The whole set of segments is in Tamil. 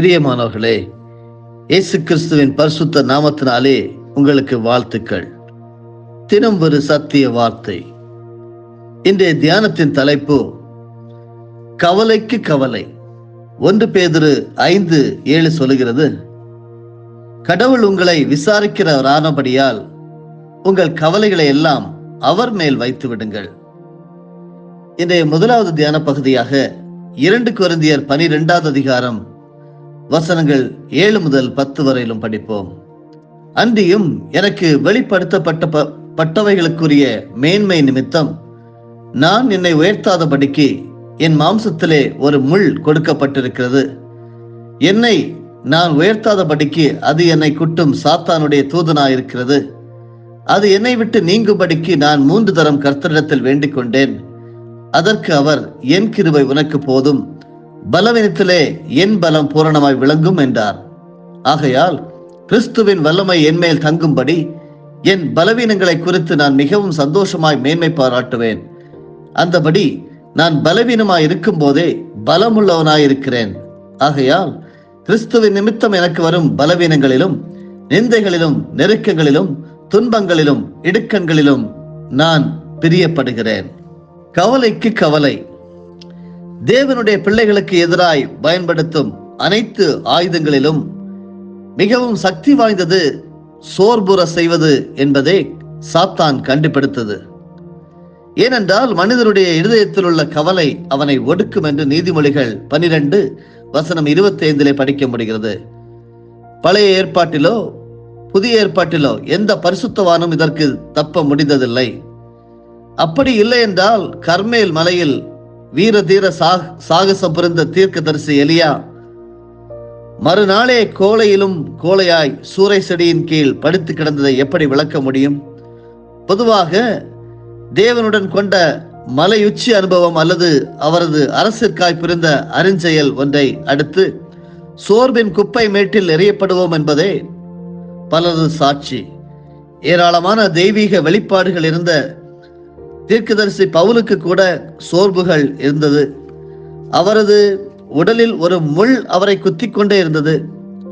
பிரியமானவர்களே இயேசு கிறிஸ்துவின் பரிசுத்த நாமத்தினாலே உங்களுக்கு வாழ்த்துக்கள். தினம் ஒரு சத்திய வார்த்தை. இன்றைய தியானத்தின் தலைப்பு கவலைக்கு கவலை. ஒன்று பேதிரு ஐந்து ஏழு சொல்லுகிறது கடவுள் உங்களை விசாரிக்கிறவரானபடியால் உங்கள் கவலைகளை எல்லாம் அவர் மேல் வைத்து விடுங்கள். இன்றைய முதலாவது தியான பகுதியாக இரண்டு கொரிந்தியர் பனிரெண்டாவது அதிகாரம் வசனங்கள் ஏழு முதல் பத்து வரையிலும் படிப்போம். அன்றியும் எனக்கு வெளிப்படுத்தப்பட்ட ப- பட்டவைகளுக்குரிய மேன்மை நிமித்தம் நான் என்னை உயர்த்தாதபடிக்கு என் மாம்சத்திலே ஒரு முள் கொடுக்கப்பட்டிருக்கிறது. என்னை நான் உயர்த்தாதபடிக்கு அது என்னை குட்டும் சாத்தானுடைய தூதனாயிருக்கிறது. அது என்னை விட்டு நீங்கும்படிக்கு நான் மூன்று தரம் கர்த்தரிடத்தில் வேண்டிக் கொண்டேன் அதற்கு அவர் என் கிருவை உனக்கு போதும். பலவீனத்திலே என் பலம் பூரணமாய் விளங்கும் என்றார். ஆகையால் கிறிஸ்துவின் வல்லமை என்மேல் தங்கும்படி என் பலவீனங்களை குறித்து நான் மிகவும் சந்தோஷமாய் மேன்மை பாராட்டுவேன். அந்தபடி நான் பலவீனமாய் இருக்கும் போதே பலமுள்ளவனாய் இருக்கிறேன் ஆகையால் கிறிஸ்துவின் நிமித்தம் எனக்கு வரும் பலவீனங்களிலும் நிந்தைகளிலும் நெருக்கங்களிலும் துன்பங்களிலும் இடுக்கண்களிலும் நான் பிரியப்படுகிறேன். கவலைக்கு கவலை. தேவனுடைய பிள்ளைகளுக்கு எதிராய் பயன்படுத்தும் அனைத்து ஆயுதங்களிலும் மிகவும் சக்தி வாய்ந்தது சோர்புற செய்வது என்பதை சாத்தான் கண்டுபிடித்தது. ஏனென்றால் மனிதனுடைய இருதயத்தில் உள்ள கவலை அவனை ஒடுக்கும் என்று நீதிமொழிகள் பனிரெண்டு வசனம் இருபத்தி ஐந்திலே படிக்க முடிகிறது பழைய ஏற்பாட்டிலோ புதிய ஏற்பாட்டிலோ எந்த பரிசுத்தவானும் இதற்கு தப்ப முடிந்ததில்லை. அப்படி இல்லை என்றால் கர்மேல் மலையில் வீர தீர சாகசம் புரிந்த தீர்க்கதரிசி எலியா மறுநாளே கோலையிலும் கோலையாய் சூறை செடியின் கீழ் படுத்து கிடந்ததை எப்படி விளக்க முடியும்? பொதுவாக தேவனுடன் கொண்ட மலையுச்சி அனுபவம் அல்லது அவரது அரசிற்காய் புரிந்த அருஞ்செயல் ஒன்றை அடுத்து சோர்பின் குப்பை மேட்டில் எறியப்படுவோம் என்பதே பலரது சாட்சி. ஏராளமான தெய்வீக வெளிப்பாடுகள் இருந்த தீர்க்கதரிசி பவுலுக்கு கூட சோர்வுகள் இருந்தது. அவரது உடலில் ஒரு முள் அவரை குத்தி கொண்டே இருந்தது.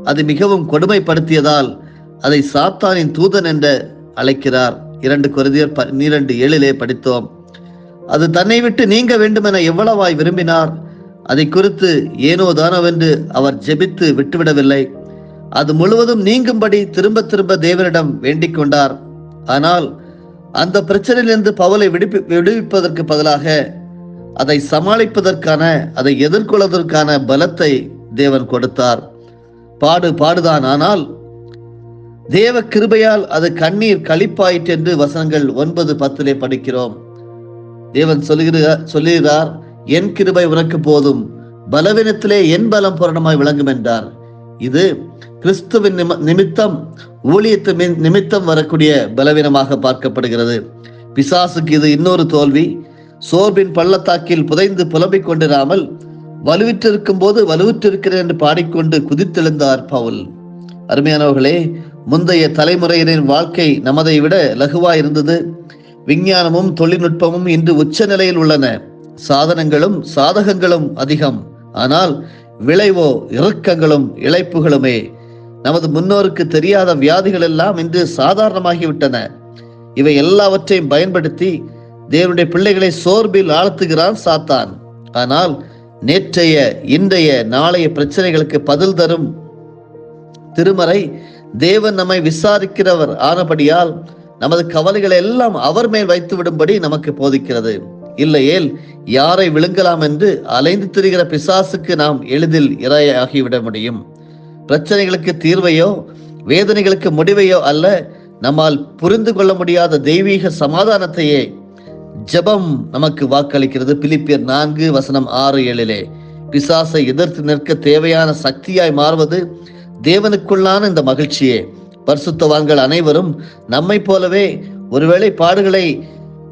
அது மிகவும் கொடுமைப்படுத்தியதால் அதை சாத்தானின் தூதன் என்று அழைக்கிறார். இரண்டு குருதியர் பன்னிரண்டு ஏழிலே படித்தோம். அது தன்னை விட்டு நீங்க வேண்டுமென எவ்வளவாய் விரும்பினார்? அதை குறித்து ஏனோ தானவென்று அவர் ஜெபித்து விட்டுவிடவில்லை. அது முழுவதும் நீங்கும்படி திரும்ப திரும்ப தேவனிடம் வேண்டிக் கொண்டார். ஆனால் அந்த பிரச்சனையிலிருந்து பவுலை விடுப்பி விடுவிப்பதற்கு பதிலாக அதை சமாளிப்பதற்கான அதை எதிர்கொள்வதற்கான பலத்தை தேவன் கொடுத்தார். பாடு பாடுதான். ஆனால் தேவ கிருபையால் அது கண்ணீர் கழிப்பாயிற்று என்று வசனங்கள் ஒன்பது பத்திலே படிக்கிறோம். தேவன் சொல்லுகிறார் சொல்லுகிறார் என் கிருபை உனக்கு போதும். பலவீனத்திலே என் பலம் பூரணமாய் விளங்கும் என்றார். இது கிறிஸ்துவின் நிம- நிமித்தம் ஊழியத்து நிமித்தம் வரக்கூடிய பலவீனமாக பார்க்கப்படுகிறது. பிசாசுக்கு இது இன்னொரு தோல்வி. சோர்பின் பள்ளத்தாக்கில் புதைந்து புலம்பிக் கொண்டிராமல் வலுவிற்றிருக்கும் போது வலுவிற்றிருக்கிறேன் என்று பாடிக்கொண்டு குதித்தெழுந்தார் பவுல். அருமையானவர்களே முந்தைய தலைமுறையினரின் வாழ்க்கை நமதை விட லகுவாய் இருந்தது. விஞ்ஞானமும் தொழில்நுட்பமும் இன்று உச்ச நிலையில் உள்ளன. சாதனங்களும் சாதகங்களும் அதிகம். ஆனால் விளைவோ இறக்கங்களும் இழைப்புகளுமே. நமது முன்னோருக்கு தெரியாத வியாதிகள் எல்லாம் இன்று சாதாரணமாகிவிட்டன. இவை எல்லாவற்றையும் பயன்படுத்தி தேவனுடைய பிள்ளைகளை சோர்பில் ஆழ்த்துகிறான் சாத்தான். ஆனால் நேற்றைய இன்றைய நாளைய பிரச்சனைகளுக்கு பதில் தரும் திருமறை தேவன் நம்மை விசாரிக்கிறவர் ஆனபடியால் நமது கவலைகளை எல்லாம் அவர் மேல் வைத்து விடும்படி நமக்கு போதிக்கிறது. இல்லையேல் யாரை விழுங்கலாம் என்று அலைந்து திரிகிற பிசாசுக்கு நாம் எளிதில் இரையாகிவிட முடியும். பிரச்சனைகளுக்கு தீர்வையோ வேதனைகளுக்கு முடிவையோ அல்ல நம்மால் புரிந்து கொள்ள முடியாத தெய்வீக சமாதானத்தையே ஜெபம் நமக்கு வாக்களிக்கிறது. பிலிப்பியர் நான்கு வசனம் ஆறு ஏழிலே. பிசாசை எதிர்த்து நிற்க தேவையான சக்தியாய் மாறுவது தேவனுக்குள்ளான இந்த மகிழ்ச்சியே. பரிசுத்தவான்கள் அனைவரும் நம்மை போலவே ஒருவேளை பாடுகளை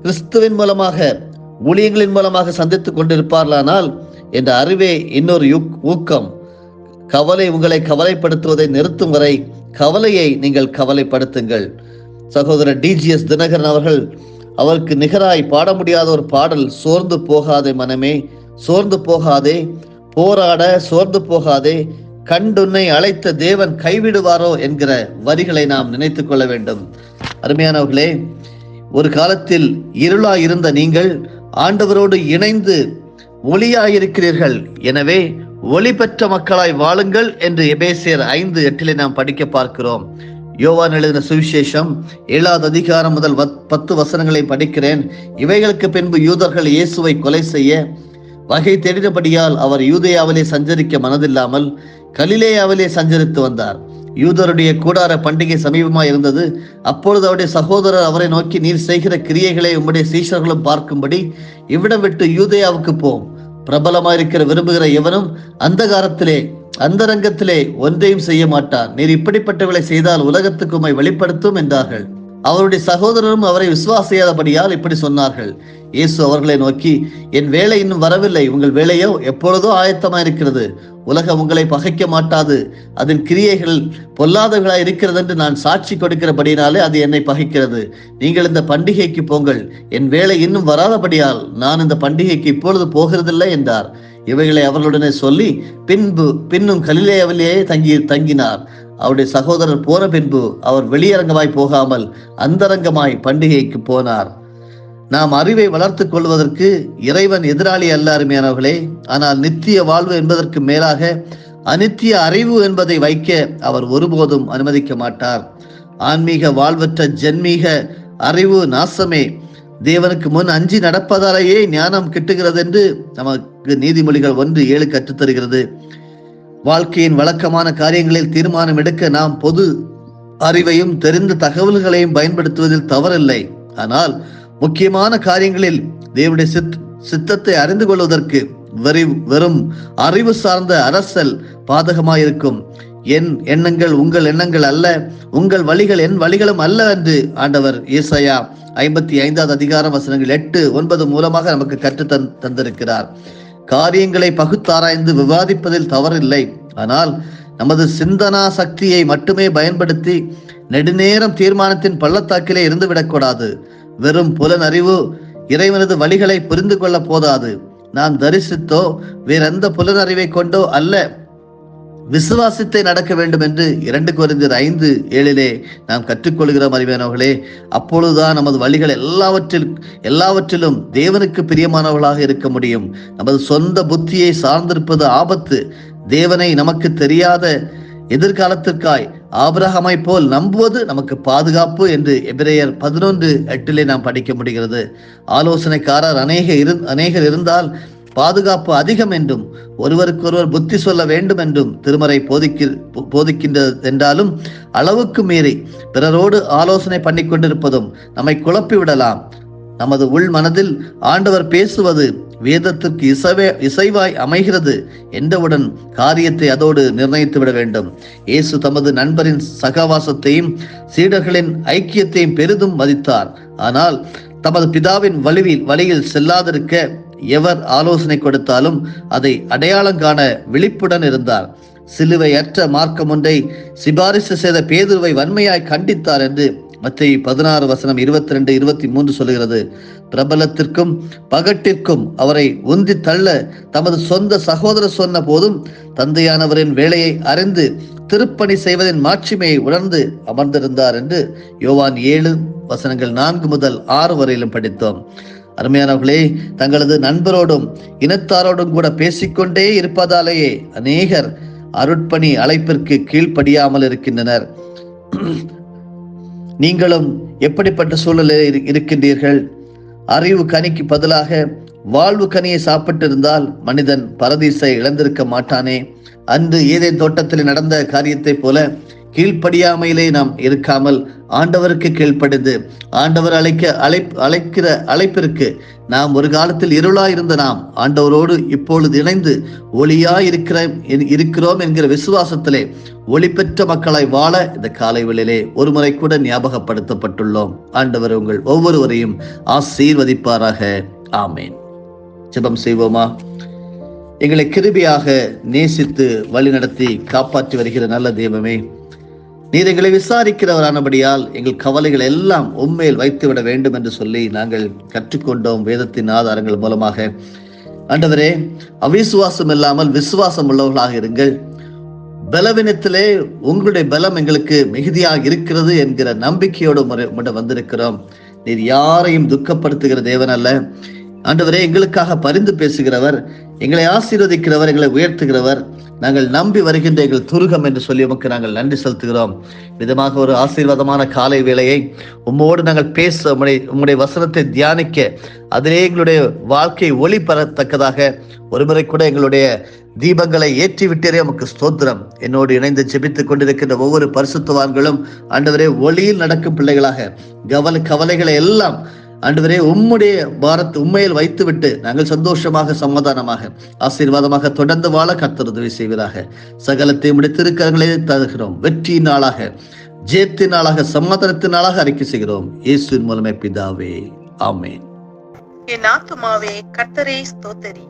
கிறிஸ்துவின் மூலமாக ஊழியங்களின் மூலமாக சந்தித்துக் கொண்டிருப்பார்களானால் என்ற அறிவே இன்னொரு ஊக்கம் கவலை உங்களை கவலைப்படுத்துவதை நிறுத்தும் வரை கவலையை நீங்கள் கவலைப்படுத்துங்கள். சகோதரர் டிஜிஎஸ் தினகரன் அவர்கள் அவருக்கு நிகராய் பாட முடியாத ஒரு பாடல் சோர்ந்து போகாதே மனமே சோர்ந்து போகாதே போராட சோர்ந்து போகாதே கண்டுன்னை அழைத்த தேவன் கைவிடுவாரோ என்கிற வரிகளை நாம் நினைத்து கொள்ள வேண்டும். அருமையானவர்களே ஒரு காலத்தில் இருளாய் இருந்த நீங்கள் ஆண்டவரோடு இணைந்து ஒளியாயிருக்கிறீர்கள். எனவே ஒளிபெற்ற மக்களாய் வாழுங்கள் என்று எபேசியர் ஐந்து எட்டிலே நாம் படிக்க பார்க்கிறோம். யோவான் எழுதின சுவிசேஷம் ஏழாவது அதிகாரம் முதல் பத்து வசனங்களை படிக்கிறேன். இவைகளுக்கு பின்பு யூதர்கள் இயேசுவை கொலை செய்ய வகை தேடினபடியால் அவர் யூதேயாவிலே சஞ்சரிக்க மனதில்லாமல் கலிலேயாவிலே சஞ்சரித்து வந்தார். யூதருடைய கூடார பண்டிகை சமீபமாய் இருந்தது. அப்பொழுது அவருடைய சகோதரர் அவரை நோக்கி நீர் செய்கிற கிரியைகளை உம்முடைய சீஷர்களும் பார்க்கும்படி இவ்விடம் விட்டு யூதேயாவுக்கு போம் பிரபலமாயிருக்கிற விரும்புகிற எவனும் அந்தகாரத்திலே அந்தரங்கத்திலே ஒன்றையும் செய்ய மாட்டான். நீர் இப்படிப்பட்டவளை செய்தால் உலகத்துக்கு உம்மை வெளிப்படுத்தும் என்றார்கள். அவருடைய சகோதரரும் அவரை விசுவாசியாதபடியால் இப்படி சொன்னார்கள். இயேசு அவர்களை நோக்கி என் வேலை இன்னும் வரவில்லை. உங்கள் வேலையோ எப்பொழுதோ ஆயத்தமாயிருக்கிறது. உலகம் உங்களை பகைக்க மாட்டாது. அதன் கிரியைகள் பொல்லாதவர்களாக இருக்கிறது என்று நான் சாட்சி கொடுக்கிறபடினாலே அது என்னை பகைக்கிறது. நீங்கள் இந்த பண்டிகைக்கு போங்கள். என் வேலை இன்னும் வராதபடியால் நான் இந்த பண்டிகைக்கு இப்பொழுது போகிறதில்லை என்றார். இவைகளை அவர்களுடனே சொல்லி பின்பு பின்னும் கலிலேயாவிலேயே தங்கி தங்கினார். அவருடைய சகோதரர் போன பின்பு அவர் வெளியரங்கமாய் போகாமல் அந்தரங்கமாய் பண்டிகைக்கு போனார். நாம் அறிவை வளர்த்து கொள்வதற்கு இறைவன் எதிராளி அல்ல அருமையானவர்களே ஆனால் நித்திய வாழ்வு என்பதற்கு மேலாக அனித்திய அறிவு என்பதை வைக்க அவர் ஒருபோதும் அனுமதிக்க மாட்டார். ஆன்மீக வாழ்வற்ற ஜென்மீக அறிவு நாசமே. தேவனுக்கு முன் அஞ்சி நடப்பதாலேயே ஞானம் கிட்டுகிறது என்று நமக்கு நீதிமொழிகள் ஒன்று ஏழு கற்றுத்தருகிறது. வாழ்க்கையின் வழக்கமான காரியங்களில் தீர்மானம் எடுக்க நாம் பொது அறிவையும் தெரிந்த தகவல்களையும் பயன்படுத்துவதில் தவறில்லை. ஆனால் முக்கியமான காரியங்களில் தேவனுடைய சித் சித்தத்தை அறிந்து கொள்வதற்கு வெறி வெறும் அறிவு சார்ந்த அரசல் பாதகமாயிருக்கும். என் எண்ணங்கள் உங்கள் எண்ணங்கள் அல்ல உங்கள் வழிகள் என் வழிகளும் அல்ல என்று ஆண்டவர் ஈசையா ஐம்பத்தி ஐந்தாவது அதிகாரம் வசனங்கள் எட்டு ஒன்பது மூலமாக நமக்கு கற்று தந் தந்திருக்கிறார். காரியங்களை பகுத்தாராய்ந்து விவாதிப்பதில் தவறில்லை. ஆனால் நமது சிந்தனா சக்தியை மட்டுமே பயன்படுத்தி நெடுநேரம் தீர்மானத்தின் பள்ளத்தாக்கிலே இருந்துவிடக்கூடாது. வெறும் புலனறிவு இறைவனது வழிகளை புரிந்து கொள்ள போதாது. நாம் தரிசித்தோ வேறெந்த புலனறிவை கொண்டோ அல்ல. விசுவாசித்தை நடக்க வேண்டும் என்று இரண்டு குறைந்தர் ஐந்து ஏழிலே நாம் கற்றுக்கொள்கிறோம் அறிவியனவர்களே அப்பொழுதுதான் நமது வழிகள் எல்லாவற்றில் எல்லாவற்றிலும் தேவனுக்கு பிரியமானவர்களாக இருக்க முடியும். நமது சொந்த புத்தியை சார்ந்திருப்பது ஆபத்து. தேவனை நமக்கு தெரியாத எதிர்காலத்திற்காய் ஆபிரகமை போல் நம்புவது நமக்கு பாதுகாப்பு என்று எபிரேயர் பதினொன்று எட்டிலே நாம் படிக்க முடிகிறது. ஆலோசனைக்காரர் அநேக இரு அநேகர் இருந்தால் பாதுகாப்பு அதிகம் என்றும் ஒருவருக்கொருவர் புத்தி சொல்ல வேண்டும் என்றும் திருமறை போதிக்க போதிக்கின்றது என்றாலும் அளவுக்கு மீறி பிறரோடு ஆலோசனை பண்ணி கொண்டிருப்பதும் நம்மை குழப்பி விடலாம். நமது உள் மனதில் ஆண்டவர் பேசுவது வேதத்திற்கு இசைவே இசைவாய் அமைகிறது என்றவுடன் காரியத்தை அதோடு நிர்ணயித்து விட வேண்டும். இயேசு தமது நண்பரின் சகவாசத்தையும் சீடர்களின் ஐக்கியத்தையும் பெரிதும் மதித்தார். ஆனால் தமது பிதாவின் வலுவில் வழியில் செல்லாதிருக்க எவர் ஆலோசனை கொடுத்தாலும் அதை அடையாளம் காண விழிப்புடன் இருந்தார். சிலுவையற்ற மார்க்கம் ஒன்றை சிபாரிசு செய்த பேதுருவை வன்மையாய் கண்டித்தார் என்று மத்திய பதினாறு வசனம் இருபத்தி ரெண்டு இருபத்தி மூன்று சொல்கிறது பிரபலத்திற்கும் பகட்டிற்கும் அவரை உந்தி தள்ள தமது சொந்த சகோதரர் சொன்ன போதும் தந்தையானவரின் வேலையை அறிந்து திருப்பணி செய்வதின் மாட்சிமையை உணர்ந்து அமர்ந்திருந்தார் என்று யோவான் ஏழு வசனங்கள் நான்கு முதல் ஆறு வரையிலும் படித்தோம். அருமையானவர்களே தங்களது நண்பரோடும் இனத்தாரோடும் கூட பேசிக்கொண்டே இருப்பதாலேயே அநேகர் அருட்பணி அழைப்பிற்கு கீழ்ப்படியாமல் இருக்கின்றனர். நீங்களும் எப்படிப்பட்ட சூழலில் இரு- இருக்கின்றீர்கள்? அறிவு கனிக்கு பதிலாக வாழ்வு கனியை சாப்பிட்டிருந்தால் மனிதன் பரதீசை இழந்திருக்க மாட்டானே. அன்று ஏதேன் தோட்டத்தில் நடந்த காரியத்தைப் போல கீழ்ப்படியாமையிலே நாம் இருக்காமல் ஆண்டவருக்கு கீழ்ப்படிந்து ஆண்டவர் அழைக்க அழை அழைக்கிற அழைப்பிற்கு நாம் ஒரு காலத்தில் இருளாய் இருந்த நாம் ஆண்டவரோடு இப்பொழுது இணைந்து ஒளியாய் இருக்கிற இருக்கிறோம் என்கிற விசுவாசத்திலே ஒளி பெற்ற மக்களை வாழ இந்த காலை வேளையிலே ஒரு முறை கூட ஞாபகப்படுத்தப்பட்டுள்ளோம். ஆண்டவர் உங்கள் ஒவ்வொருவரையும் ஆசீர்வதிப்பாராக. ஆமேன். ஜெபம் செய்வோமா? எங்களை கிருபியாக நேசித்து வழிநடத்தி காப்பாற்றி வருகிற நல்ல தெய்வமே நீர் எங்களை விசாரிக்கிறவரானபடியால் எங்கள் கவலைகள் எல்லாம் உண்மையில் வைத்துவிட வேண்டும் என்று சொல்லி நாங்கள் கற்றுக்கொண்டோம் வேதத்தின் ஆதாரங்கள் மூலமாக. ஆண்டவரே அவிசுவாசம் இல்லாமல் விசுவாசம் உள்ளவர்களாக இருங்கள். பலவீனத்திலே உங்களுடைய பலம் எங்களுக்கு மிகுதியாக இருக்கிறது என்கிற நம்பிக்கையோடு முறை உம்மிடம் வந்திருக்கிறோம். நீர் யாரையும் துக்கப்படுத்துகிற தேவன் அல்ல. ஆண்டவரே எங்களுக்காக பரிந்து பேசுகிறவர் எங்களை ஆசீர்வதிக்கிறவர் எங்களை உயர்த்துகிறவர். நாங்கள் நம்பி வருகின்ற எங்கள் துருகம் என்று சொல்லி உமக்கு நாங்கள் நன்றி செலுத்துகிறோம். விதமாக ஒரு ஆசீர்வாதமான காலை வேளையை உம்மோடு நாங்கள் பேச உம்முடைய உம்முடைய வசனத்தை தியானிக்க அதிலே எங்களுடைய வாழ்க்கை ஒளி பெறத்தக்கதாக ஒருமுறை கூட எங்களுடைய தீபங்களை ஏற்றி விட்டீரே உமக்கு ஸ்தோத்திரம். என்னோடு இணைந்து ஜெபித்துக் கொண்டிருக்கின்ற ஒவ்வொரு பரிசுத்துவான்களும் ஆண்டவரே ஒளியில் நடக்கும் பிள்ளைகளாக கவலை கவலைகளை எல்லாம் ஆண்டவரே உம்முடைய பாரத் உண்மையில் வைத்துவிட்டு நாங்கள் சந்தோஷமாக சமாதானமாக ஆசீர்வாதமாக தொடர்ந்து வாழ கர்த்தர் உதவி செய்வதாக. சகலத்தை உடைய திருக்கரங்களை தருகிறோம். வெற்றியின் நாளாக ஜெயத்தின் நாளாக சமாதானத்தின் நாளாக அறிக்கை செய்கிறோம். இயேசுவின் மூலமே பிதாவே ஆமேன். என் ஆத்துமாவே கர்த்தரை ஸ்தோத்தரி.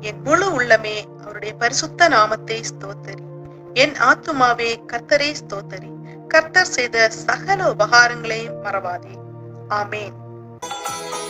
என் முழு உள்ளமே அவருடைய பரிசுத்த நாமத்தை ஸ்தோத்தரி. என் ஆத்துமாவே கர்த்தரை ஸ்தோத்தரி. கர்த்தர் செய்த சகல உபகாரங்களையும் மறவாதே. ஆமேன். Thank you.